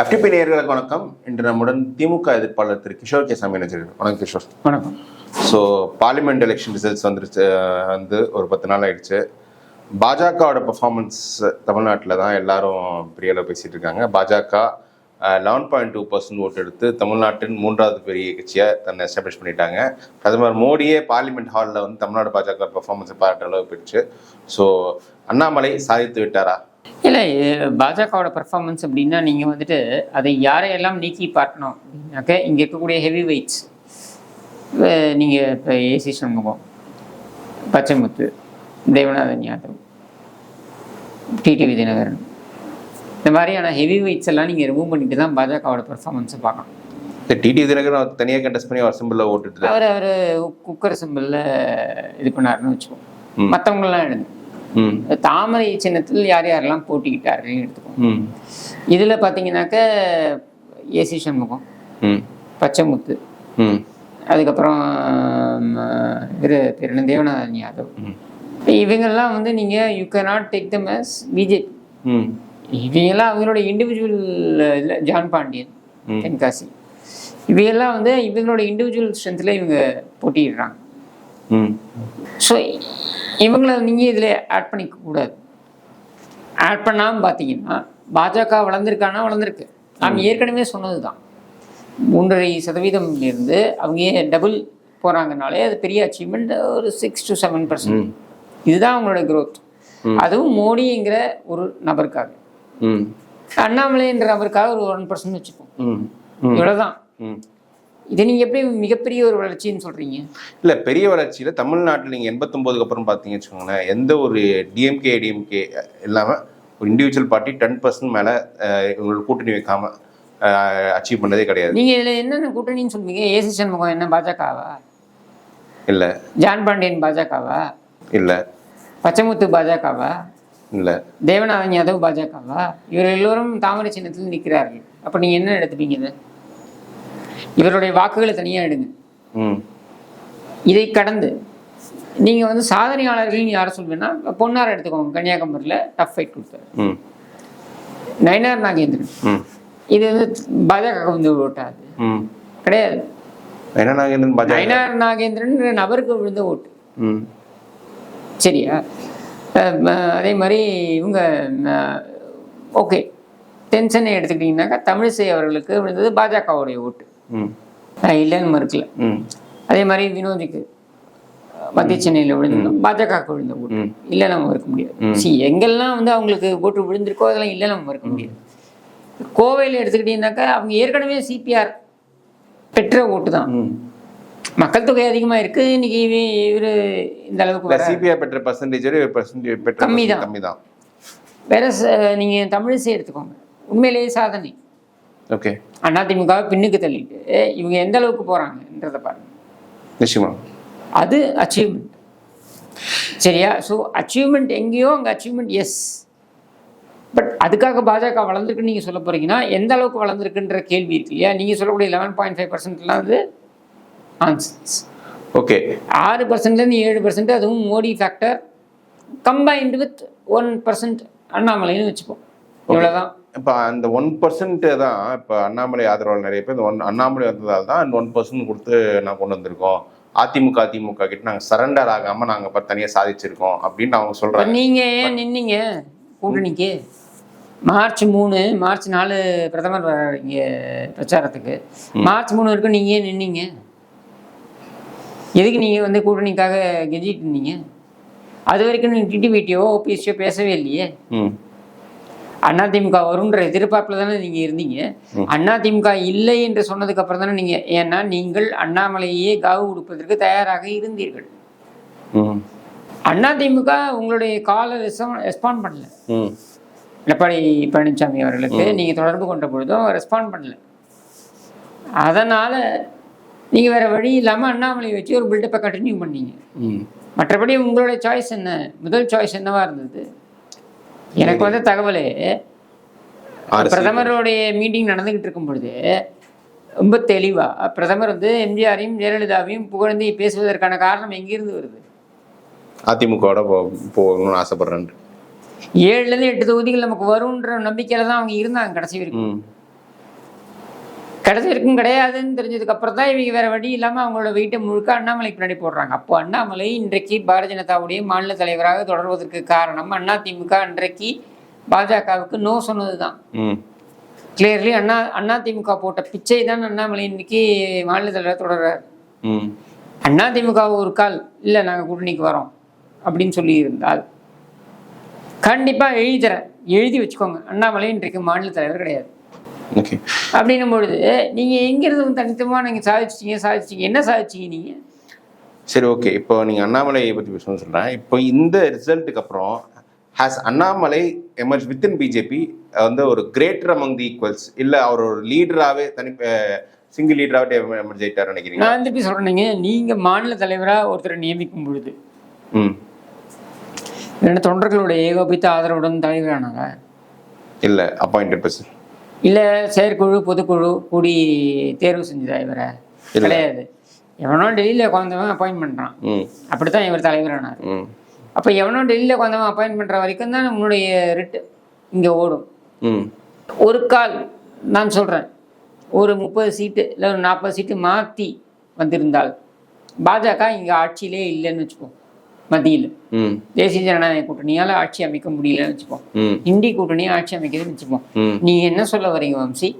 FTP நேயர்களுக்கு வணக்கம். இன்று நம்முடன் திமுக எதிர்ப்பாளர் திரு கிஷோர் கே சாமி வணக்கம் கிஷோர். வணக்கம். ஸோ பார்லிமெண்ட் எலெக்ஷன் ரிசல்ட்ஸ் வந்துருச்சு வந்து ஒரு பத்து நாள் ஆயிடுச்சு. பாஜகவோட பெர்ஃபார்மன்ஸ் தமிழ்நாட்டில் தான் எல்லாரும் பெரிய அளவு பேசிட்டு இருக்காங்க. பாஜக லெவன் பாயிண்ட் டூ பர்சன்ட் ஓட்டு எடுத்து தமிழ்நாட்டின் மூன்றாவது பெரிய கட்சியாக தன்னை எஸ்டாப்ளிஷ் பண்ணிட்டாங்க. பிரதமர் மோடியே பார்லிமெண்ட் ஹாலில் வந்து தமிழ்நாடு பாஜக பெர்ஃபார்மன்ஸை பாராட்ட அளவு போயிடுச்சு. ஸோ அண்ணாமலை சாதித்து விட்டாரா? இல்லை பாஜகவோட பர்ஃபார்மன்ஸ் அப்படின்னா நீங்கள் வந்துட்டு அதை யாரையெல்லாம் நீக்கி பார்க்கணும் அப்படின்னாக்க இங்கே இருக்கக்கூடிய ஹெவி வெயிட்ஸ் நீங்கள் இப்போ ஏசி சண்முகம் பச்சைமுத்து தேவநாதன் யாதவ் டிடிவி தினகரன் இந்த மாதிரியான ஹெவி வெயிட்ஸ் எல்லாம் நீங்கள் ரிமூவ் பண்ணிட்டு தான் பாஜகவோட பர்ஃபார்மன்ஸை பார்க்கணும். டிடி தினகரன் தனியாக கண்டெஸ்ட் பண்ணி அவர் சிம்பிளில் ஓட்டுட்டு அவர் அவர் குக்கர் சிம்பிளில் இது பண்ணாருன்னு வச்சுக்கோங்க. ம். மற்றவங்களாம் ம் தாமரை சின்னத்தில் யார் யாரெல்லாம் போட்டிக்கிட்டார்கள் எடுத்துக்கோங்க. ம். இதில் பார்த்தீங்கன்னாக்க ஏசி சண்முகம் ம். பச்சைமுத்து ம். அதுக்கப்புறம் இவர் பேர் என்ன? தேவநாதன் யாதவ். இவங்கெல்லாம் வந்து நீங்கள் you can not take them as BJP hmm. இவங்கெல்லாம் அவங்களோட இண்டிவிஜுவல் இதில் ஜான் பாண்டியன். தென்காசி. இவையெல்லாம் வந்து இவங்களோட இண்டிவிஜுவல் ஸ்ட்ரென்த்தில் இவங்க போட்டிடுறாங்க ஸோ இவங்கள நீங்கள் இதில் ஆட் பண்ணிக்க கூடாது. ஆட் பண்ணாமல் பார்த்தீங்கன்னா பாஜக வளர்ந்துருக்கானா வளர்ந்துருக்கு. நாம் ஏற்கனவே சொன்னது தான் மூன்றரை சதவீதம் இருந்து அவங்க டபுள் போகிறாங்கனாலே அது பெரிய அச்சீவ்மெண்ட் ஒரு சிக்ஸ் டு செவன் பர்சன்ட் இதுதான் அவங்களோட growth. அதுவும் மோடிங்கிற ஒரு நபருக்காக. அண்ணாமலைன்ற நபருக்காக ஒரு ஒன் பர்சன்ட் வச்சுப்போம். இவ்வளோதான் இது நீங்கள் எப்படி மிகப்பெரிய ஒரு வளர்ச்சின்னு சொல்கிறீங்க இல்ல பெரிய வளர்ச்சியில தமிழ்நாட்டில் நீங்க எண்பத்தொம்போதுக்கு அப்புறம் பார்த்தீங்கன்னு வச்சுக்கோங்களேன் எந்த ஒரு டிஎம்கே டிஎம்கே இல்லாம ஒரு இண்டிவிஜுவல் பார்ட்டி டென் பர்சன்ட் மேல இவங்களோட கூட்டணி வைக்காம அச்சீவ் பண்ணதே கிடையாது. நீங்கள் இதில் என்னென்ன கூட்டணின்னு சொல்லுவீங்க? ஏசி சண்முகம் என்ன பாஜகவா? இல்ல. ஜான் பாண்டியன் பாஜகவா? இல்ல. பச்சைமுத்து பாஜகவா? இல்ல. தேவநாதன் யாதவ் பாஜகவா? இவர் எல்லோரும் தாமரை சின்னத்தில் நிற்கிறார்கள். அப்போ நீங்கள் என்ன எடுத்துப்பீங்க இதை? இவருடைய வாக்குகளை தனியாக எடுங்க. ம். இதை கடந்து நீங்கள் வந்து சாதனையாளர்கள்னு யாரை சொல்வேன்னா பொன்னார் எடுத்துக்கோங்க கன்னியாகுமரியில் டஃப் ஃபைட் கொடுத்தாரு. ம். நயனார் நாகேந்திரன். ம். இது வந்து பாஜக வந்து ஓட்டாது. ம். கிடையாது. நயனார் நாகேந்திரன் நபருக்கு விழுந்த ஓட்டு. ம். சரியா? அதே மாதிரி இவங்க ஓகே. தென்சென்னை எடுத்துக்கிட்டிங்கனாக்கா தமிழிசை அவர்களுக்கு விழுந்தது பாஜகவுடைய ஓட்டு. இல்லைன்னு மறுக்கல. ம். அதே மாதிரி வினோதிக்கு மத்திய சென்னையில் விழுந்தது பாஜகவுக்கு விழுந்த ஓட்டு. இல்லை நம்ம மறுக்க முடியாது. சி எங்கெல்லாம் வந்து அவங்களுக்கு ஓட்டு விழுந்திருக்கோ அதெல்லாம் இல்லை நம்ம மறுக்க முடியாது. கோவையில் எடுத்துக்கிட்டிங்கனாக்கா அவங்க ஏற்கனவே சிபிஆர் பெற்ற ஓட்டு தான். மக்கள் தொகை அதிகமாக இருக்குது இன்னைக்கு இவர் இந்த அளவுக்கு சிபிஐ பெற்ற பர்சன்டேஜ் கம்மி தான். கம்மி தான். வேற நீங்கள் தமிழிசை எடுத்துக்கோங்க. உண்மையிலேயே சாதனை. ஓகே அதிமுகவை பின்னுக்கு தள்ளிட்டு இவங்க எந்த அளவுக்கு போகிறாங்கன்றத பாருங்க. நிச்சயமா. அது அச்சீவ்மெண்ட் சரியா? ஸோ அச்சீவ்மெண்ட் எங்கேயோ அங்கே அச்சீவ்மெண்ட் எஸ் பட் அதுக்காக பாஜக வளர்ந்துருக்குன்னு நீங்கள் சொல்ல போகிறீங்கன்னா எந்த அளவுக்கு வளர்ந்துருக்குன்ற கேள்வி இருக்கு இல்லையா? நீங்கள் சொல்லக்கூடிய லெவன் பாயிண்ட் ஃபைவ் பர்சன்ட்லாம் அது ஆன்சர்ஸ் ஓகே ஆறு பர்சன்ட்லேருந்து ஏழு பர்சன்ட் அதுவும் Modi factor combined with one percent அண்ணாமலைன்னு வச்சுப்போம். இவ்வளோதான் இப்போ அந்த ஒன் பர்சன்ட் தான் இப்போ அண்ணாமலை ஆதரவாளர் நிறைய பேர் இந்த ஒன் அண்ணாமலை வந்ததால் தான் அந்த ஒன் பர்சன்ட் கொடுத்து நான் கொண்டு வந்திருக்கோம். அதிமுக அதிமுக கிட்ட நாங்கள் சரண்டர் ஆகாம நாங்கள் இப்போ தனியாக சாதிச்சிருக்கோம் அப்படின்னு அவங்க இப்ப சொல்றாங்க நீங்க ஏன் நின்னீங்க? கூட்டணிக்கு. மார்ச் மூணு மார்ச் நாலு பிரதமர் வர்றாரு இங்க பிரச்சாரத்துக்கு. மார்ச் மூணு வரைக்கும் நீங்க ஏன் நின்னீங்க? எதுக்கு நீங்க வந்து கூட்டணிக்காக கெஞ்சிட்டு இருந்தீங்க? அது வரைக்கும் நீங்க டிடிவிட்டியோ ஓபிஎஸ்சியோ பேசவே இல்லையே. ம் அதிமுக வரும்ன்ற எதிர்பார்ப்பில் தானே நீங்க இருந்தீங்க. அதிமுக இல்லை என்று சொன்னதுக்கு அப்புறம் தானே நீங்க ஏன்னா நீங்கள் அண்ணாமலையே காவு கொடுப்பதற்கு தயாராக இருந்தீர்கள். ம். அதிமுக உங்களுடைய காலை ரெஸ்பாண்ட் பண்ணல. எடப்பாடி பழனிசாமி அவர்களுக்கு நீங்கள் தொடர்பு கொண்ட பொழுதும் ரெஸ்பாண்ட் பண்ணல. அதனால் நீங்கள் வேறு வழி இல்லாமல் அண்ணாமலை வச்சு ஒரு பில்டப்பை கண்டினியூ பண்ணீங்க. மற்றபடி உங்களுடைய சாய்ஸ் என்ன? முதல் சாய்ஸ் என்னவா இருந்தது? எனக்கு வந்த தகவலே பிரதமருடைய மீட்டிங் நடந்துகிட்டு இருக்கும் பொழுது ரொம்ப தெளிவாக பிரதமர் வந்து எம்ஜிஆரையும் ஜெயலலிதாவையும் புகழ்ந்து பேசுவதற்கான காரணம் எங்கிருந்து வருது? அதிமுகவோட போகணும்னு ஆசைப்படுறேன் ஏழுலேருந்து எட்டு தொகுதிகள் நமக்கு வரும்ன்ற நம்பிக்கையில் தான் அவங்க இருந்தாங்க கடைசி வரைக்கும். ம் கடைசி வரைக்கும் கிடையாதுன்னு தெரிஞ்சதுக்கு அப்புறம் தான் இவங்க வேற வழி இல்லாமல் அவங்களோட வெயிட்டை முழுக்க அண்ணாமலை பின்னாடி போடுறாங்க. அப்போ அண்ணாமலை இன்றைக்கு பாரதிய ஜனதாவுடைய மாநில தலைவராக தொடர்வதற்கு காரணம் அண்ணா திமுக இன்றைக்கு பாஜகவுக்கு நோ சொன்னது தான் ம். கிளியர்லி அண்ணா அண்ணா திமுக போட்ட பிச்சை தான் அண்ணாமலை இன்னைக்கு மாநில தலைவர் தொடர்றாரு. ம். அண்ணா திமுக ஒரு கால் இல்லை நாங்கள் கூட்டணிக்கு வரோம். அப்படின்னு சொல்லி இருந்தால் கண்டிப்பாக எழுதி தரேன் எழுதி வச்சுக்கோங்க. அண்ணாமலை இன்றைக்கு மாநில தலைவர் கிடையாது. அப்படின்னும் பொழுது நீங்கள் எங்கிருந்து தனித்தமாக நீங்கள் சாதிச்சிட்டீங்க சாதிச்சிட்டீங்க என்ன சாதிச்சீங்க நீங்கள் சரி ஓகே இப்போ நீங்கள் அண்ணாமலையை பற்றி பேசணும்னு சொல்கிறேன் இப்போ இந்த ரிசல்ட்டுக்கு அப்புறம் has Annamalai emerge within BJP வந்து ஒரு கிரேட்டர் அமங் தி ஈக்குவல்ஸ் இல்லை அவர் ஒரு லீடராகவே தனி சிங்கிள் லீடராகவே எமர்ஜ் ஆயிட்டார் நினைக்கிறீங்க? நான் திருப்பி சொல்கிறேங்க நீங்கள் மாநில தலைவராக ஒருத்தரை நியமிக்கும் பொழுது. ம். தொண்டர்களுடைய ஏகோபித்த ஆதரவுடன் தலைவரானாரா? இல்லை அப்பாயிண்டட் பர்சன் இல்லை செயற்குழு பொதுக்குழு கூடி தேர்வு செஞ்சதா இவரை. கிடையாது. எவனோ டெல்லியில் உட்காந்தவன் அப்பாயின்ட் பண்ணுறான் அப்படித்தான் இவர் தலைவரானார் அப்போ எவனோ டெல்லியில் உட்காந்தவன் அப்பாயின்ட் பண்ணுற வரைக்கும் தான் உன்னுடைய ரிட்டு இங்கே ஓடும். ம். ஒரு கால் நான் சொல்கிறேன் ஒரு முப்பது சீட்டு இல்லை ஒரு நாற்பது சீட்டு மாற்றி வந்திருந்தால் பாஜக இங்கே ஆட்சியிலே இல்லைன்னு வச்சுப்போம் மத்தியில். தேசிய ஜனநாயக கூட்டணியால் ஆட்சி அமைக்க முடியலன்னு வச்சுப்போம். இந்தி கூட்டணியை ஆட்சி அமைக்குதுன்னு வச்சுப்போம். நீ என்ன சொல்ல வரீங்க வம்சி?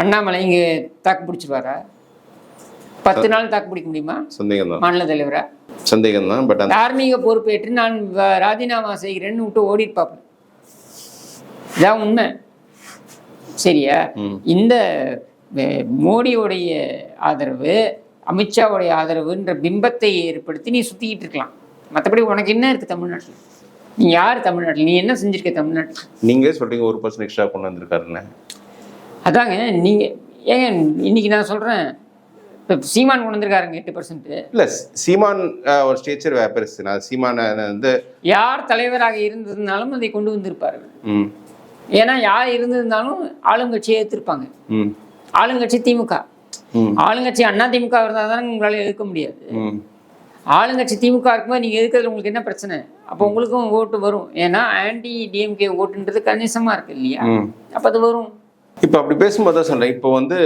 அண்ணாமலை இங்கே தாக்கு பிடிச்சிருவாரா? பத்து நாள் தாக்கு பிடிக்க முடியுமா? சந்தேகம் தான் மாநில தலைவரா. சந்தேகம் தான் பட் தார்மீக பொறுப்பேற்று நான் ராஜினாமா செய்கிறேன்னு விட்டு ஓடிருப்பாப்பு இதான் உண்மை. சரியா. இந்த மோடியோடைய ஆதரவு அமித்ஷாவுடைய ஆதரவுன்ற பிம்பத்தை ஏற்படுத்தி நீ சுத்திக்கிட்டு இருக்கலாம். மற்றபடி உனக்கு என்ன இருக்கு தமிழ்நாட்டில்? நீ யார் தமிழ்நாட்டில்? நீ என்ன செஞ்சிருக்க தமிழ்நாட்டில்? நீங்களே சொல்றீங்க ஒரு பர்சன் எக்ஸ்ட்ரா கொண்டு வந்திருக்காருன்னு. அதாங்க நீங்க ஏங்க இன்னைக்கு நான் சொல்றேன் இப்போ சீமான் கொண்டு வந்திருக்காருங்க எட்டு பர்சன்ட் இல்ல சீமான் ஒரு ஸ்டேச்சர் பெருசு நான் சீமான வந்து யார் தலைவராக இருந்திருந்தாலும் அதை கொண்டு வந்திருப்பாரு. ம். ஏன்னா யார் இருந்திருந்தாலும் ஆளுங்கட்சியை ஏற்றிருப்பாங்க ம். ஆளுங்கட்சி திமுக. ஆளுங்கட்சி அண்ணா திமுக இருந்தால் தானே உங்களால் எதிர்க்க முடியாது. ஆளுங்கட்சி திமுக இருக்கும்போது நீங்கள் எதுக்கிறதுல உங்களுக்கு என்ன பிரச்சனை? அப்போ உங்களுக்கும் ஓட்டு வரும். ஏன்னா ஆன்டி டிஎம்கே ஓட்டுன்றது கணிசமாக இருக்கு இல்லையா? அப்போ அது வரும். இப்போ அப்படி பேசும்போது தான் சொல்றேன். இப்போ வந்து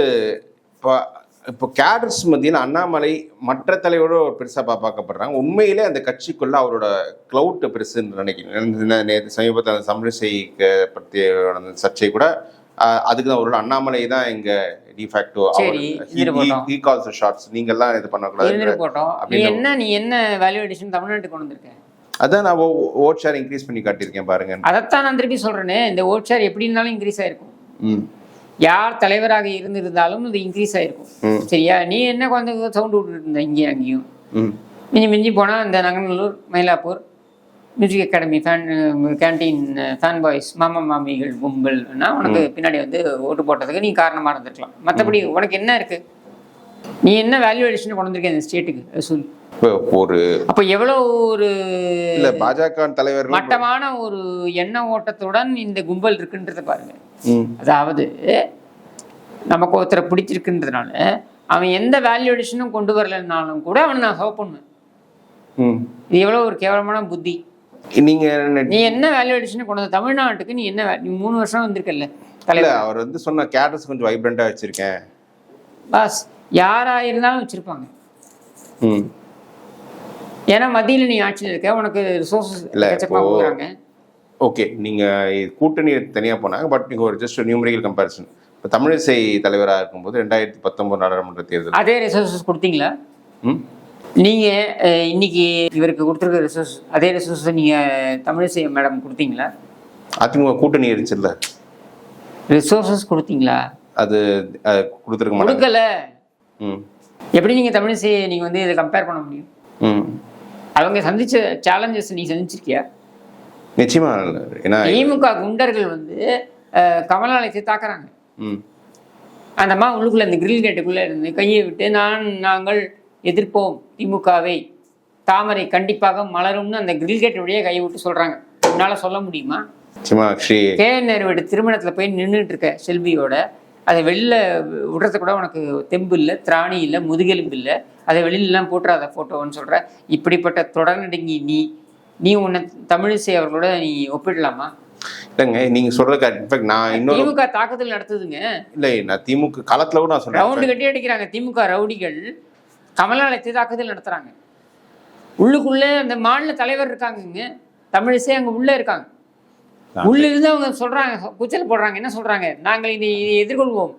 இப்போ இப்போ கேடர்ஸ் மத்தியில் அண்ணாமலை மற்ற தலைவரோட ஒரு பெருசாக பார்க்கப்படுறாங்க. உண்மையிலே அந்த கட்சிக்குள்ள அவரோட க்ளவுட் பெருசுன்னு நினைக்கிறேன். நே- நேத்து சமீபத்தில் அந்த தமிழிசை பற்றிய சர்ச்சை கூட அதுக்கு தான் ஒரு அண்ணாமலை தான் இங்க டிஃபேக்டோ. ஈ கால்ஸ் ஷார்ட்ஸ் நீங்கெல்லாம் இது பண்ணக்கூடாது. போட்டோம். என்ன நீ என்ன வேல்யூ அடிஷன் தமிழ்நாட்டுக்கு கொண்டு வந்திருக்க? அதான் நான் ஓட் ஷேர் இன்க்ரீஸ் பண்ணி காட்டியிருக்கேன் பாருங்க. அதைத்தான் நான் திருப்பி சொல்றேனே இந்த ஓட் ஷேர் எப்படி இருந்தாலும் இன்க்ரீஸ் ஆயிருக்கும். யார் தலைவராக இருந்திருந்தாலும் அது இன்க்ரீஸ் ஆயிருக்கும். சரியா? நீ என்ன கொஞ்சம் சவுண்ட் விட்டுட்டு இருந்த இங்கேயும் அங்கேயும்? மிஞ்சி மிஞ்சி போனால் இந்த Nanganallur Mylapore music academy fan canteen fan boys மாமா மாமிகள் கும்பல்னா உனக்கு பின்னாடி வந்து ஓட்டு போட்டதுக்கு நீ காரணமாக இருந்திருக்கலாம். மற்றபடி உனக்கு என்ன இருக்கு? நீ என்ன வேல்யூ அடிஷன் கொண்டு வந்திருக்க இந்த ஸ்டேட்டுக்கு சொல்லு ஒரு அப்போ எவ்வளோ ஒரு இல்ல பாஜக தலைவர்கள் மட்டமான ஒரு எண்ண ஓட்டத்துடன் இந்த கும்பல் இருக்குன்றத பாருங்க. அதாவது நமக்கு ஒருத்தரை பிடிச்சிருக்குன்றதுனால அவன் எந்த வேல்யூ அடிஷனும் கொண்டு வரலைன்னாலும் கூட அவனை நான் ஹோப் பண்ணுவேன். ம். இது எவ்வளோ ஒரு கேவலமான புத்தி. நீங்க நீ என்ன வேல்யூ அடிஷன் கொண்டு வந்த தமிழ்நாட்டுக்கு நீ என்ன நீ மூணு வருஷம் வந்திருக்கல்ல இல்ல தலைவர். அவர் வந்து சொன்ன கேரக்டர்ஸ் கொஞ்சம் வைப்ரண்டா வச்சிருக்கேன். பாஸ் யாரா இருந்தாலும் வச்சிருப்பாங்க. ம். ஏன்னா மத்தியில் நீ ஆட்சியில் இருக்க உனக்கு ரிசோர்ஸஸ் கொடுக்குறாங்க ஓகே நீங்க இது கூட்டணி தனியா போனாங்க பட் நீங்க ஒரு ஜஸ்ட் நியூமரிக்கல் கம்பேரிசன் இப்போ தமிழிசை தலைவராக இருக்கும்போது ரெண்டாயிரத்தி பத்தொன்பது நாடாளுமன்ற தேர்தல். அதே ரிசோர்ஸஸ் கொடுத்தீங்களா? ம். நீங்க அஹ், இன்னைக்கு இவருக்கு கொடுத்துருக்க ரிசோர்ஸ் அதே ரிசோர்ஸ் நீங்க தமிழிசை மேடம் கொடுத்தீங்களா? அதிமுக கூட்டணி இருந்துச்சுல்ல ரிசோர்ஸஸ் கொடுத்தீங்களா? அது கொடுத்திருக்க மாட்டாங்க. கொடுக்கல. ம். எப்படி நீங்க தமிழிசையை நீங்க வந்து இதை கம்பேர் பண்ண முடியும்? ம். அவங்க சந்திச்ச சேலஞ்சஸ் நீ சந்திச்சிருக்கியா? நிச்சயமா. ஏன்னா திமுக குண்டர்கள் வந்து கமலாலயத்தை தாக்குறாங்க. ம். அந்த அம்மா உள்ளுக்குள்ள இந்த கிரில் கேட்டுக்குள்ள இருந்து கையை விட்டு நான் நாங்கள் எதிர்ப்போம் திமுகவை. தாமரை கண்டிப்பாக மலரும்னு அந்த கிரில் கேட் வழியே கையை விட்டு சொல்றாங்க. உன்னால சொல்ல முடியுமா? கே நேருவோட திருமணத்துல போய் நின்றுட்டு இருக்க செல்வியோட அதை வெளில விடுறது கூட உனக்கு தெம்பு இல்லை திராணி இல்லை முதுகெலும்பு இல்லை. அதை வெளியிலலாம் போட்டுறாத ஃபோட்டோன்னு சொல்ற. இப்படிப்பட்ட தொடர்நடுங்கி நீ நீ உன்னை தமிழிசை அவர்களோட நீ ஒப்பிடலாமா? இல்லைங்க நீங்க சொல்றது இன்ஃபேக்ட் நான் இன்னொரு திமுக தாக்குதல் நடத்துதுங்க. இல்லை நான் திமுக களத்துல கூட நான் ரவுண்டு சொல்றேன் கட்டி அடிக்கிறாங்க திமுக ரவுடிகள். கமலாலயத்தை தாக்குதல் நடத்துறாங்க. உள்ளுக்குள்ளே அந்த மாநில தலைவர் இருக்காங்கங்க. தமிழிசை அங்க உள்ள இருக்காங்க. உள்ள இருந்து அவங்க சொல்றாங்க. கூச்சல் போடுறாங்க. என்ன சொல்றாங்க? நாங்கள் இதை இதை எதிர்கொள்வோம்.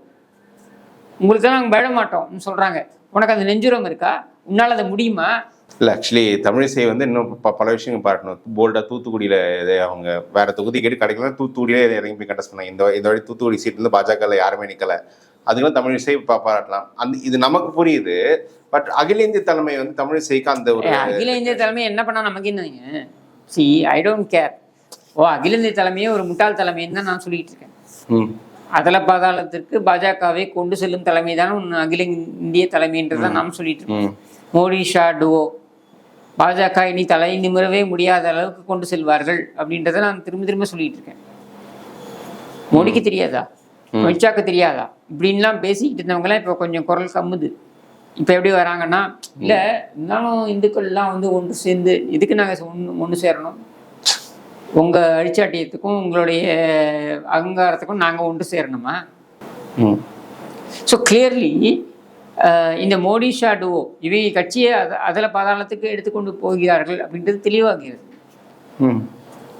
உங்களுக்கு நாங்கள் பய மாட்டோம்னு சொல்றாங்க. உனக்கு அந்த நெஞ்சுரம் இருக்கா? உன்னால அது முடியுமா? இல்லை ஆக்சுவலி தமிழிசை வந்து இன்னும் ப- பல விஷயங்கள் பார்க்கணும் போல்டா தூத்துக்குடியில இது அவங்க வேற தொகுதி கேட்டு கிடைக்கல தூத்துக்குடியிலே இறங்கி போய் கண்டஸ்ட் பண்ணாங்க. இந்த இந்த வாட்டி தூத்துக்குடி சீட் வந்து பாஜகவில் யாருமே நிக்கல. அதுக்கெல்லாம் தமிழிசை பா- பாராட்டலாம். அந்த இது நமக்கு புரியுது. பட் அகில இந்திய தலைமை வந்து தமிழிசைக்கு அந்த ஒரு அகில இந்திய தலைமை என்ன பண்ணா நமக்கு என்னங்க சி ஐ டோன்ட் கேர் ஓ அகில இந்திய தலைமையே ஒரு முட்டாள் தலைமைன்னு தான் நான் சொல்லிட்டு இருக்கேன். அதல பாதாளத்திற்கு பாஜகவை கொண்டு செல்லும் தலைமை தான் அகில இந்திய தலைமைன்றதை நாம் சொல்லிட்டு இருக்கோம் மோடி ஷா டுவோ. பாஜக இனி தலை நிமிரவே முடியாத அளவுக்கு கொண்டு செல்வார்கள் அப்படின்றத நான் திரும்ப திரும்ப சொல்லிட்டு இருக்கேன். மோடிக்கு தெரியாதா? அமித்ஷாக்கு தெரியாதா? இப்படின்லாம் பேசிக்கிட்டு இருந்தவங்களாம் இப்போ கொஞ்சம் குரல் கம்முது. இப்போ எப்படி வராங்கன்னா இல்லை இருந்தாலும் இந்துக்கள்லாம் வந்து ஒன்று சேர்ந்து எதுக்கு நாங்கள் ஒன்று ஒன்று சேரணும்? உங்கள் அழிச்சாட்டியத்துக்கும் உங்களுடைய அகங்காரத்துக்கும் நாங்கள் ஒன்று சேரணுமா? ம். ஸோ கிளியர்லி இந்த மோடி ஷா டுவோ இவங்க கட்சியை அத அதில் பாதாளத்துக்கு எடுத்துக்கொண்டு போகிறார்கள் அப்படின்றது தெளிவாகிறது. ம்.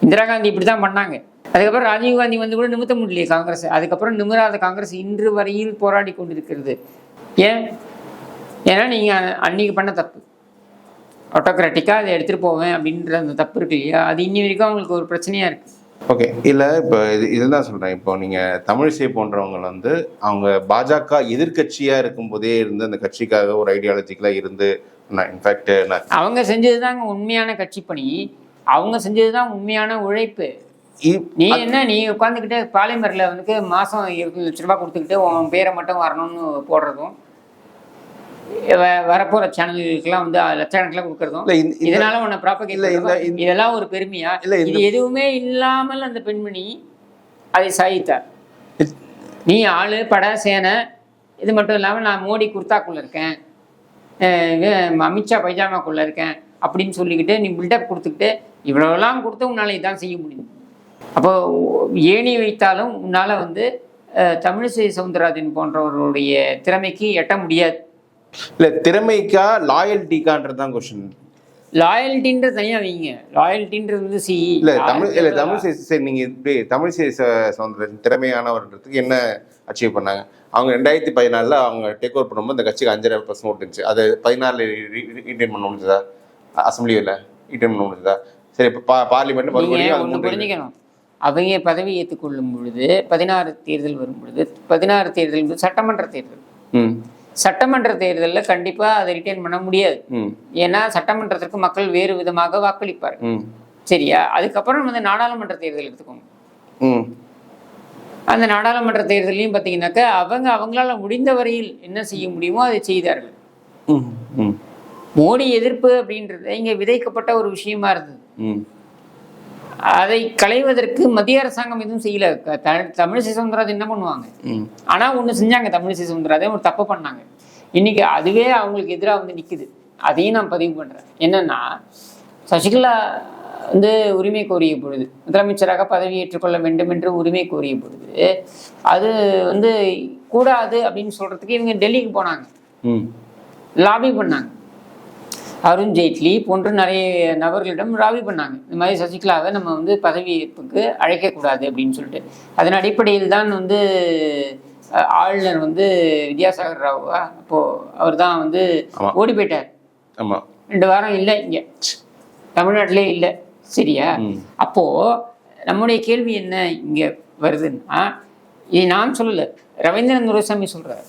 இந்திரா காந்தி இப்படி தான் பண்ணாங்க. அதுக்கப்புறம் ராஜீவ் காந்தி வந்து கூட நிமித்த முடியலையே காங்கிரஸ். அதுக்கப்புறம் நிமிராத காங்கிரஸ் இன்று வரையில் போராடி கொண்டிருக்கிறது. ஏன்? ஏன்னா நீங்கள் அன்னைக்கு பண்ண தப்பு. ஆட்டோக்ராட்டிக்காக அதை எடுத்துகிட்டு போவேன் அப்படின்ற அந்த தப்பு இருக்கு இல்லையா? அது இன்னி வரைக்கும் அவங்களுக்கு ஒரு பிரச்சனையாக இருக்குது ஓகே. இல்ல இப்போ இது இதுதான் சொல்றேன். இப்போ நீங்க தமிழிசை போன்றவங்க வந்து அவங்க பாஜக எதிர்க்கட்சியா இருக்கும்போதே இருந்து அந்த கட்சிக்காக ஒரு ஐடியாலஜிக்கலா இருந்து நான் இன்ஃபேக்ட் அவங்க செஞ்சது தாங்க உண்மையான கட்சி பணி. அவங்க செஞ்சது தான் உண்மையான உழைப்பு. நீ என்ன நீ உட்காந்துக்கிட்டு பாலிமரில் வந்து மாதம் இருபது லட்ச ரூபாய் கொடுத்துக்கிட்டு உன் பேரை மட்டும் வரணும்னு போடுறதும் வரப்போற சேனல்களுக்கெல்லாம் வந்து லட்சக்கணக்கில் கொடுக்கறதும் இதனால உன்னை ப்ராப்பகேட் இதெல்லாம் ஒரு பெருமையா? இது எதுவுமே இல்லாமல் அந்த பெண்மணி அதை சாதித்தார். it- நீ ஆளு பட சேனை இது மட்டும் இல்லாமல் நான் மோடி குர்தாக்குள்ள இருக்கேன் அமித்ஷா பைஜாமாக்குள்ள இருக்கேன் அப்படின்னு சொல்லிக்கிட்டு நீ பில்டப் கொடுத்துக்கிட்டு இவ்வளோலாம் கொடுத்து உன்னால் இதான் செய்ய முடியும் அப்போ ஏணி வைத்தாலும் உன்னால் வந்து தமிழிசை சவுந்தரராஜன் போன்றவர்களுடைய திறமைக்கு எட்ட முடியாது இல்ல திறமைக்கா லாயல்ட்டிக்கான்றது தான் கொஸ்டின் லாயல்ட்டின்றது தனியாக வைங்க லாயல்ட்டின்றது வந்து சி இல்ல தமிழ் இல்ல தமிழ் சரி நீங்க இப்படி தமிழ் சவுந்தரன் திறமையானவர்ன்றதுக்கு என்ன அச்சீவ் பண்ணாங்க அவங்க ரெண்டாயிரத்தி பதினாலில் அவங்க டேக் ஓவர் பண்ணும்போது இந்த கட்சிக்கு அஞ்சரை பர்சன்ட் ஓட்டு இருந்துச்சு அது பதினாலில் ரீட்டைன் பண்ண முடிஞ்சதா அசம்பிளியில் ரீட்டைன் பண்ண முடிஞ்சதா சரி இப்போ பார்லிமெண்ட் மறுபடியும் புரிஞ்சுக்கணும். அவங்க பதவி ஏற்றுக்கொள்ளும் பொழுது பதினாறு தேர்தல் வரும் பொழுது பதினாறு தேர்தல் சட்டமன்ற தேர்தல். சட்டமன்ற தேர்தலில் கண்டிப்பாக அதை ரிட்டைன் பண்ண முடியாது. ஏன்னா சட்டமன்றத்திற்கு மக்கள் வேறு விதமாக வாக்களிப்பார்கள். ம். சரியா? அதுக்கப்புறம் வந்து நாடாளுமன்ற தேர்தல் எடுத்துக்கோங்க. அந்த நாடாளுமன்ற தேர்தலையும் பார்த்தீங்கன்னாக்கா அவங்க அவங்களால முடிந்த வரையில் என்ன செய்ய முடியுமோ அதை செய்தார்கள். மோடி எதிர்ப்பு அப்படின்றது இங்கே விதைக்கப்பட்ட ஒரு விஷயமா இருந்தது. அதை களைவதற்கு மத்திய அரசாங்கம் எதுவும் செய்யல. தமிழிசை சவுந்தரராஜன் என்ன பண்ணுவாங்க? ஆனா ஒண்ணு செஞ்சாங்க தமிழிசை சவுந்தரராஜன் ஒரு தப்பு பண்ணாங்க. இன்னைக்கு அதுவே அவங்களுக்கு எதிராக வந்து நிக்குது. அதையும் நான் பதிவு பண்றேன். என்னன்னா சசிகலா வந்து உரிமை கோரிய பொழுது முதலமைச்சராக பதவி ஏற்றுக்கொள்ள வேண்டும் என்று உரிமை கோரிய பொழுது அது வந்து கூடாது அப்படின்னு சொல்றதுக்கு இவங்க டெல்லிக்கு போனாங்க. ம். லாபி பண்ணாங்க. அருண் ஜேட்லி போன்ற நிறைய நபர்களிடம் லாபி பண்ணாங்க. இந்த மாதிரி சசிகலாவை நம்ம வந்து பதவியேற்புக்கு அழைக்கக்கூடாது அப்படின்னு சொல்லிட்டு. அதன் அடிப்படையில் தான் வந்து ஆளுநர் வந்து வித்யாசாகர் ராவா அப்போ அவர் தான் வந்து. ஓடி போயிட்டார். ஆமாம் ரெண்டு வாரம் இல்லை இங்கே. தமிழ்நாட்டிலே இல்லை. சரியா. அப்போ நம்முடைய கேள்வி என்ன இங்க வருதுன்னா இது நான் சொல்லல. ரவீந்திரன் துரைசாமி சொல்றாரு.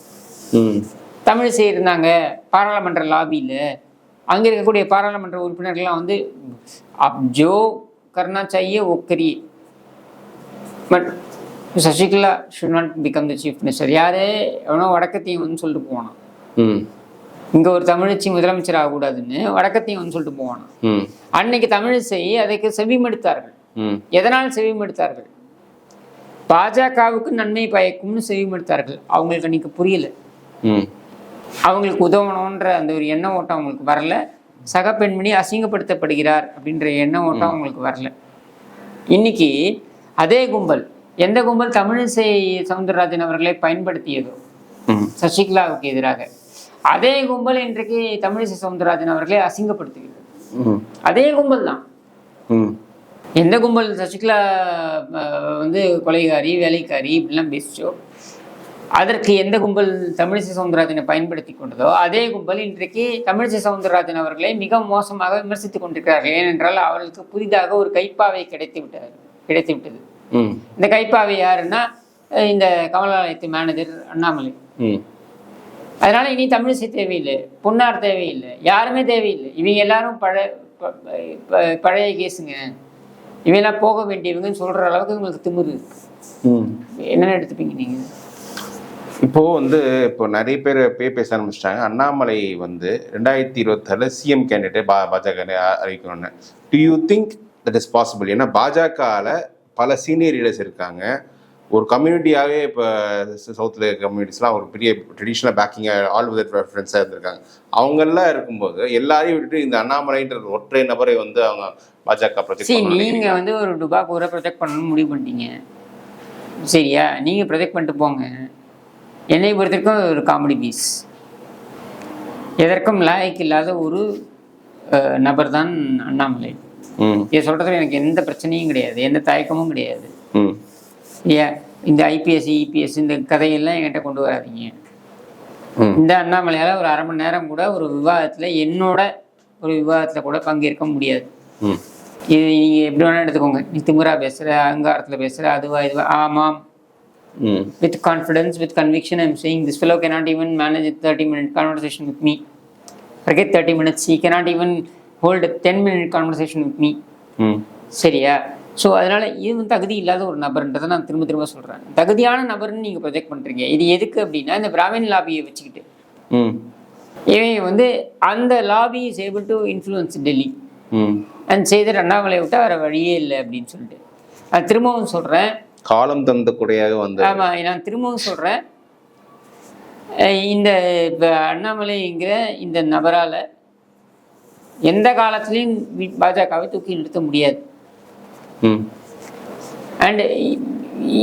ம். தமிழிசை இருந்தாங்க பாராளுமன்ற லாபியில் அங்கே இருக்கக்கூடிய பாராளுமன்ற உறுப்பினர்கள்லாம் வந்து அப் ஜோ கர்னா சாயே ஓ கரியே but Sasikala should not become the chief minister யாரு? எவனோ வடக்கத்தையும் வந்து சொல்லிட்டு போனான் இங்கே ஒரு தமிழச்சி முதலமைச்சர் ஆகக்கூடாதுன்னு வடக்கத்தையும் வந்து சொல்லிட்டு போவானான் அன்னைக்கு தமிழிசை அதற்கு செவிமடுத்தார்கள். எதனால் செவிமடுத்தார்கள்? பாஜகவுக்கு நன்மை பயக்கும்னு செவிமடுத்தார்கள். அவங்களுக்கு அன்னைக்கு புரியல. அவங்களுக்கு உதவணுன்ற அந்த ஒரு எண்ண ஓட்டம் அவங்களுக்கு வரல. சக பெண்மணி அசிங்கப்படுத்தப்படுகிறார் அப்படின்ற எண்ண ஓட்டம் அவங்களுக்கு வரல. இன்னைக்கு அதே கும்பல் எந்த கும்பல்? தமிழிசை சவுந்தரராஜன் அவர்களை பயன்படுத்தியதோ சசிகலாவுக்கு எதிராக. அதே கும்பல் இன்றைக்கு தமிழிசை சவுந்தரராஜன் அவர்களை அசிங்கப்படுத்துகிறது. அதே கும்பல் தான். எந்த கும்பல்? சசிகலா வந்து கொலைகாரி வேலைக்காரி இப்படிலாம் பேசிச்சோ அதற்கு எந்த கும்பல் தமிழிசை சவுந்தரராஜனை பயன்படுத்தி கொண்டதோ அதே கும்பல் இன்றைக்கு தமிழிசை சவுந்தரராஜன் அவர்களை மிக மோசமாக விமர்சித்துக் கொண்டிருக்கிறார்கள். ஏனென்றால் அவர்களுக்கு புதிதாக ஒரு கைப்பாவை கிடைத்து விட்டார் கிடைத்து விட்டது. இந்த கைப்பாவை யாருன்னா இந்த கமலாலயத்து மேனேஜர் அண்ணாமலை. அதனால இனி தமிழிசை தேவையில்லை பொன்னார் தேவையில்லை யாருமே தேவையில்லை. இவங்க எல்லாரும் பழைய பழைய கேஸுங்க. இவங்கெல்லாம் போக வேண்டியவங்கன்னு சொல்ற அளவுக்கு உங்களுக்கு திமிரு. இருக்கு ம். என்ன எடுத்துப்பீங்க நீங்க? இப்போ வந்து இப்போ நிறைய பேர் பே பேச ஆரம்பிச்சிட்டாங்க. அண்ணாமலை வந்து ரெண்டாயிரத்தி இருபத்தாறுல சிஎம் கேண்டிடேட் பா பாஜக அறிவிக்கணும்னு. Do you think that is possible ஏன்னா பாஜகவில் பல சீனியர் லீடர்ஸ் இருக்காங்க. ஒரு கம்யூனிட்டியாகவே இப்போ சவுத்தில் கம்யூனிட்டிஸ்லாம் ஒரு பெரிய ட்ரெடிஷ்னல் பேக்கிங்காக ஆல் வித் ஃப்ரெண்ட்ஸாக இருந்திருக்காங்க. அவங்கெல்லாம் இருக்கும்போது எல்லாரையும் விட்டுட்டு இந்த அண்ணாமலைன்ற ஒற்றை நபரை வந்து அவங்க பாஜக ப்ரொஜெக்ட் சரி பண்ணணும் நீங்க வந்து ஒரு டுபாக்கூரை ப்ரொஜெக்ட் பண்ணணும்னு முடிவு பண்ணிட்டீங்க. சரியா? நீங்க ப்ரொஜெக்ட் பண்ணிட்டு போங்க. என்னை பொறுத்தவரைக்கும் ஒரு காமெடி பீஸ் எதற்கும் லாயக்கு இல்லாத ஒரு நபர் தான் அண்ணாமலை. இதை சொல்றதுல எனக்கு எந்த பிரச்சனையும் கிடையாது எந்த தயக்கமும் கிடையாது. ம். ஏன் இந்த ஐபிஎஸ் இபிஎஸ் இந்த கதையெல்லாம் என்கிட்ட கொண்டு வராதீங்க. இந்த அண்ணாமலையால் ஒரு அரை மணி நேரம் கூட ஒரு விவாதத்தில் என்னோட ஒரு விவாதத்தில் கூட பங்கேற்க முடியாது. ம். இது நீங்கள் எப்படி வேணால் எடுத்துக்கோங்க. நீ திமுறா பேசுகிற அகங்காரத்தில் பேசுகிற அதுவா இதுவா ஆமாம். ம் with confidence with conviction I'm saying this fellow cannot even manage a 30 minute conversation with me. Forget 30 minutes he cannot even hold a 10 minute conversation with me. ம் சரியா? ஸோ அதனால இது வந்து தகுதி இல்லாத ஒரு நபர்ன்றதை நான் திரும்ப திரும்ப சொல்கிறேன் தகுதியான நபர்னு நீங்கள் ப்ரொஜெக்ட் பண்ணுறீங்க இது எதுக்கு அப்படின்னா இந்த பிராமின் லாபியை வச்சுக்கிட்டு. ம் இவன் வந்து அந்த lobby is able to influence Delhi hmm and செய்த அண்ணாமலை விட்டால் வேறு வழியே இல்லை அப்படின்னு சொல்லிட்டு. நான் திரும்பவும் சொல்கிறேன் காலம் தந்த குடையாக வந்த ஆமாம் நான் திரும்பவும் சொல்கிறேன் இந்த இப்ப அண்ணாமலைங்கிற இந்த நபரால் எந்த காலத்துலேயும் பாஜகவை தூக்கி நிறுத்த முடியாது. ம். And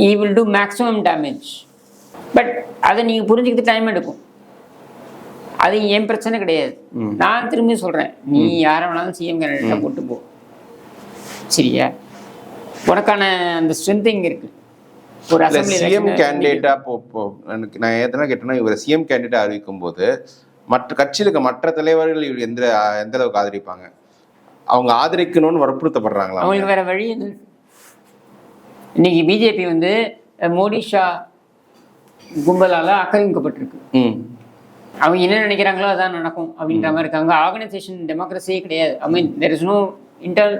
he will do maximum damage but அதை நீங்கள் புரிஞ்சுக்கிட்டு டைம் எடுக்கும். அது என் பிரச்சனை கிடையாது. நான் திரும்பி சொல்கிறேன் நீ யாரை வேணாலும் சிஎம் கேண்டிடேட்டாக போட்டு போ. சரியா? உனக்கான அந்த ஸ்ட்ரென்த் இங்கே இருக்கு. ஒரு சிஎம் கேண்டிடேட்டா போ போ எனக்கு நான் எதனா கேட்டேன்னா இவர் சிஎம் கேண்டிடேட் அறிவிக்கும் போது மற்ற கட்சியில் இருக்க மற்ற தலைவர்கள் இவர் எந்த எந்த அளவுக்கு ஆதரிப்பாங்க? அவங்க ஆதரிக்கணும்னு வற்புறுத்தப்படுறாங்களா? அவங்களுக்கு வேற வழி இருக்கு? இன்னைக்கு பிஜேபி வந்து அஹ், மோடி ஷா கும்பலால் ஆக்கிரமிக்கப்பட்டிருக்கு. ம். அவங்க என்ன நினைக்கிறாங்களோ அதான் நடக்கும் அப்படின்ற மாதிரி இருக்காங்க. ஆர்கனைசேஷன் டெமோக்ரஸியே கிடையாது. I mean there is no inter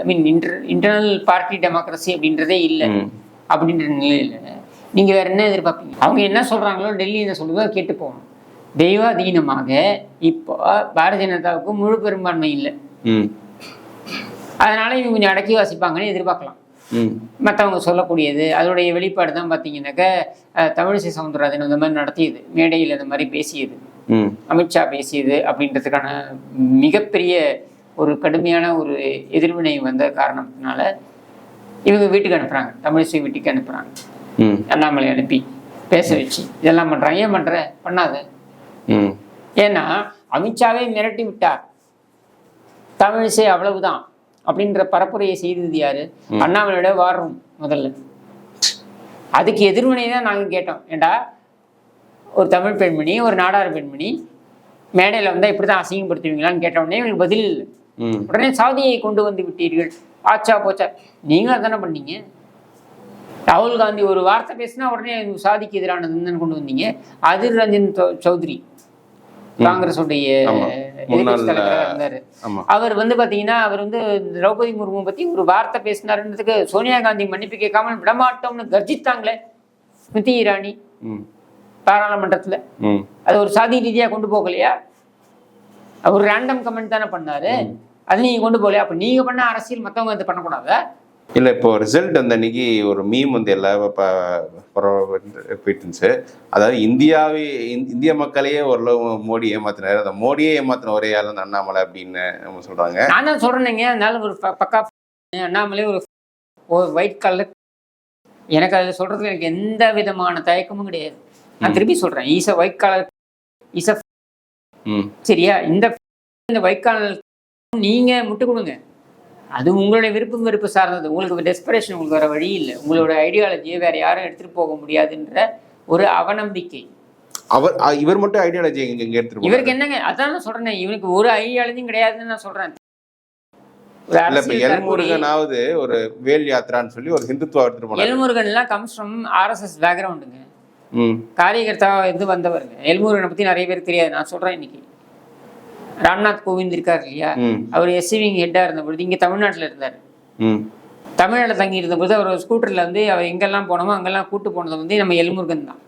I mean inter internal party democracy அப்படின்றதே இல்லை. அப்படின்ற நிலையில் நீங்கள் வேற என்ன எதிர்பார்ப்பீங்க? அவங்க என்ன சொல்கிறாங்களோ டெல்லி என்ன சொல்லுதோ கேட்டு போகணும். தெய்வாதீனமாக இப்போ பாரதிய ஜனதாவுக்கு முழு பெரும்பான்மை இல்லை. அதனால இவங்க கொஞ்சம் அடக்கி வாசிப்பாங்கன்னு எதிர்பார்க்கலாம். மற்றவங்க சொல்லக்கூடியது அதோடைய வெளிப்பாடு தான் பார்த்தீங்கன்னாக்க தமிழிசை சவுந்தரராஜன் இந்த மாதிரி நடத்தியது மேடையில் இந்த மாதிரி பேசியது. அமித்ஷா பேசியது அப்படின்றதுக்கான மிகப்பெரிய ஒரு கடுமையான ஒரு எதிர்வினை வந்த காரணத்தினால இவங்க வீட்டுக்கு அனுப்புகிறாங்க தமிழிசை வீட்டுக்கு அனுப்புகிறாங்க அண்ணாமலை அனுப்பி பேச வச்சு. இதெல்லாம் பண்ணுறாங்க ஏன் பண்ணுற பண்ணாத. ஏன்னா அமித்ஷாவே மிரட்டி விட்டார். தமிழிசை அவ்வளவுதான் அப்படின்ற பரப்புரையை செய்தது யாரு? அண்ணாமலையோட வாடுறோம் முதல்ல. அதுக்கு எதிர்வினை தான் நாங்கள் கேட்டோம். ஏண்டா? ஒரு தமிழ் பெண்மணி ஒரு நாடார் பெண்மணி மேடையில் வந்தால் இப்படி தான் அசிங்கப்படுத்துவீங்களான்னு கேட்ட உடனே இவங்களுக்கு பதில் இல்லை. உடனே சாதியை கொண்டு வந்து விட்டீர்கள். ஆச்சா போச்சா. நீங்களும் அதானே பண்ணீங்க? ராகுல் காந்தி ஒரு வார்த்தை பேசினா உடனே சாதிக்கு எதிரானதுன்னு கொண்டு வந்தீங்க. அதிர் ரஞ்சன் சௌத்ரி இருந்தாரு. ஆமா. அவர் வந்து பாத்தீங்கன்னா அவர் வந்து திரௌபதி முர்மு பத்தி ஒரு வார்த்தை பேசினாருன்றதுக்கு சோனியா காந்தி மன்னிப்பு கேட்காம விடமாட்டோம்னு கர்ஜித்தாங்களே ஸ்மிருதி இரானி. ம். பாராளுமன்றத்துல. அது ஒரு சாதி ரீதியா கொண்டு போகலையா? அவர் ரேண்டம் கமெண்ட் தானே பண்ணாரு. அது நீங்க கொண்டு போகலையா? அப்ப நீங்க பண்ண அரசியல் மத்தவங்க வந்து பண்ணக்கூடாதா? இல்லை இப்போ ரிசல்ட் அந்த அன்னைக்கு ஒரு மீம் வந்து எல்லா போயிட்டு இருந்துச்சு அதாவது இந்தியாவே இந்- இந்திய மக்களையே ஓரளவு மோடி ஏமாத்தினாரு. அந்த மோடியே ஏமாத்தின ஒரே ஆள் அந்த அண்ணாமலை அப்படின்னு நம்ம சொல்றாங்க. நான் தான் சொல்றேனுங்க அதனால ஒரு பக்கா அண்ணாமலே ஒரு ஒயிட் கலர் எனக்கு அதில் சொல்றதுல எனக்கு எந்த விதமான தயக்கமும் கிடையாது. நான் திருப்பி சொல்றேன். ஈச ஒயிட் காலர் ஈச ம். சரியா? இந்த இந்த ஒயிட் காலர் நீங்க முட்டு கொடுங்க. அது உங்களுடைய விருப்பம் விருப்பு சார்ந்தது. உங்களுக்கு டெஸ்பரேஷன் உங்களுக்கு வேற வழி இல்லை. உங்களோட ஐடியாலஜியை வேற யாரும் எடுத்துட்டு போக முடியாதுன்ற ஒரு அவநம்பிக்கை. அவர் இவர் மட்டும் ஐடியாலஜி எங்க எங்க எடுத்துட்டு? இவருக்கு என்னங்க? அதான் நான் சொல்றேன். இவனுக்கு ஒரு ஐடியாலஜியும் கிடையாதுன்னு நான் சொல்றேன். இல்ல இப்ப எல்முருகனாவது ஒரு வேல் யாத்ரான்னு சொல்லி ஒரு ஹிந்துத்துவா எடுத்துட்டு போனாரு. எல்முருகன்லாம் கம்ஸ் ஃப்ரம் ஆர்எஸ்எஸ் பேக்ரவுண்டுங்க காரியகர்த்தா இது வந்தவருங்க. எல்முருகனை பத்தி நிறைய பேருக்கு தெரியாது. நான் சொல்றேன் இன்னைக்கு. ராம்நாத் கோவிந்த் இருக்கார் இல்லையா? அவர் எஸ்சிவிங் ஹெட்டா இருந்த பொழுது இங்க தமிழ்நாட்டுல இருந்தார். தமிழ்நாட்டில் தங்கி இருந்தபோது அவர் ஸ்கூட்டர்ல வந்து அவர் எங்கெல்லாம் போனோமோ அங்கெல்லாம் கூட்டு போனது வந்து நம்ம எல்முருகன் தான்.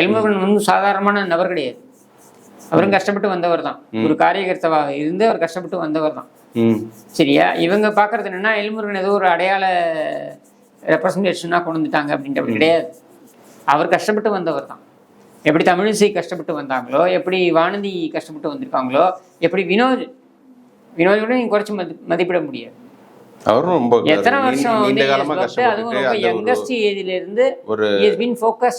எல்முருகன் வந்து சாதாரணமான நபர் கிடையாது. அவரும் கஷ்டப்பட்டு வந்தவர் தான். ஒரு காரியகர்த்தாவாக இருந்து அவர் கஷ்டப்பட்டு வந்தவர் தான். சரியா? இவங்க பார்க்கறது என்னன்னா எல்முருகன் ஏதோ ஒரு அடையாள ரெப்ரசன்டேஷனாக கொண்டு வந்துட்டாங்க அப்படின்ட்டு அப்படி கிடையாது. அவர் கஷ்டப்பட்டு வந்தவர் தான். எப்படி தமிழிசை கஷ்டப்பட்டு வந்தாங்களோ எப்படி வானதி கஷ்டப்பட்டு வந்திருக்காங்களோ எப்படி வினோத் வினோத் கூட நீங்க குறைச்சி மதி மதிப்பிட முடியாது. அவரும் ரொம்ப எத்தனை வருஷம் அதுவும் ரொம்ப யங்கஸ்ட் ஏஜ்ல இருந்து ஒரு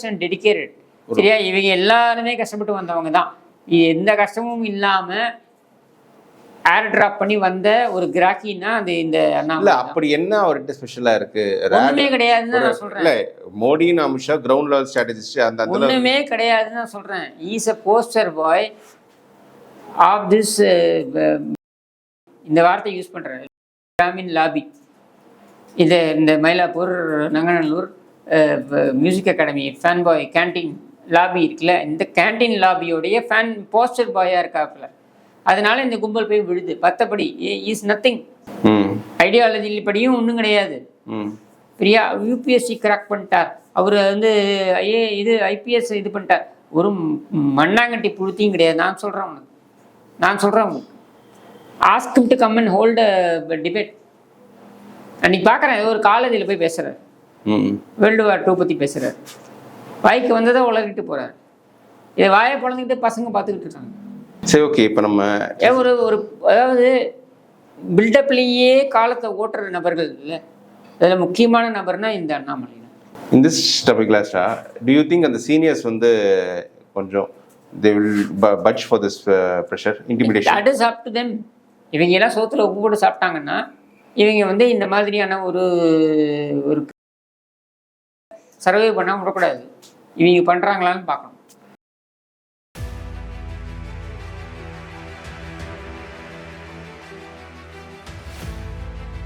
and dedicated. சரியா? இவங்க எல்லாருமே கஷ்டப்பட்டு வந்தவங்க தான். எந்த கஷ்டமும் இல்லாம ஏர் டிராப் பண்ணி வந்த ஒரு கிராக்கின்னா அது இந்த இல்ல. அப்படி என்ன அவர்கிட்ட ஸ்பெஷலா இருக்கு? ஒண்ணுமே கிடையாதுன்னு நான் சொல்றேன். இல்ல மோடின்னு அமித்ஷா கிரவுண்ட் லெவல் ஸ்ட்ராட்டஜிஸ்ட் அந்த ஒண்ணுமே கிடையாதுன்னு நான் சொல்றேன். He's a poster boy of this இந்த வார்த்தை யூஸ் பண்றேன் கிராமின் லாபி இந்த இந்த Mylapore Nanganallur music academy fan boy canteen lobby இருக்குல்ல இந்த கேண்டீன் லாபியோடைய ஃபேன் போஸ்டர் பாயா இருக்காப்புல. அதனால இந்த கும்பல் போய் விழுது. மற்றபடி இஸ் நத்திங் ம். ஐடியாலஜி படியும் ஒன்றும் கிடையாது. ம். பிரியா யூபிஎஸ்சி கிராக் பண்ணிட்டார். அவர் வந்து ஐஏ இது ஐபிஎஸ் இது பண்ணிட்டார். ஒரு மண்ணாங்கட்டி புழுத்தியும் கிடையாது. நான் சொல்கிறேன் உனக்கு. நான் சொல்கிறேன் உங்களுக்கு ask him to come and hold debate அன்னைக்கு பார்க்குறேன். ஏதோ ஒரு காலேஜில் போய் பேசுகிறார் ம். வேர்ல்டு வார் டூ பற்றி பேசுகிறார் வாய்க்கு வந்ததை உலகிட்டு போகிறார் இதை வாயை பிறந்துக்கிட்டு பசங்க பார்த்துக்கிட்டு இருக்காங்க. சரி ஓகே இப்போ நம்ம ஒரு ஒரு அதாவது பில்டப்லேயே காலத்தை ஓட்டுற நபர்கள் இல்லை அதில் முக்கியமான நபர்னா இந்த அண்ணாமலை in this topic லாஸ்டா do you think அந்த சீனியர்ஸ் வந்து கொஞ்சம் bu- budge for this uh, pressure intimidation? That is up to them இவங்க எல்லாம் சோத்துல உப்பு போட்டு சாப்பிட்டாங்கன்னா இவங்க வந்து இந்த மாதிரியான ஒரு ஒரு சர்வே பண்ணால் விடக்கூடாது. இவங்க பண்ணுறாங்களான்னு பார்க்கணும்.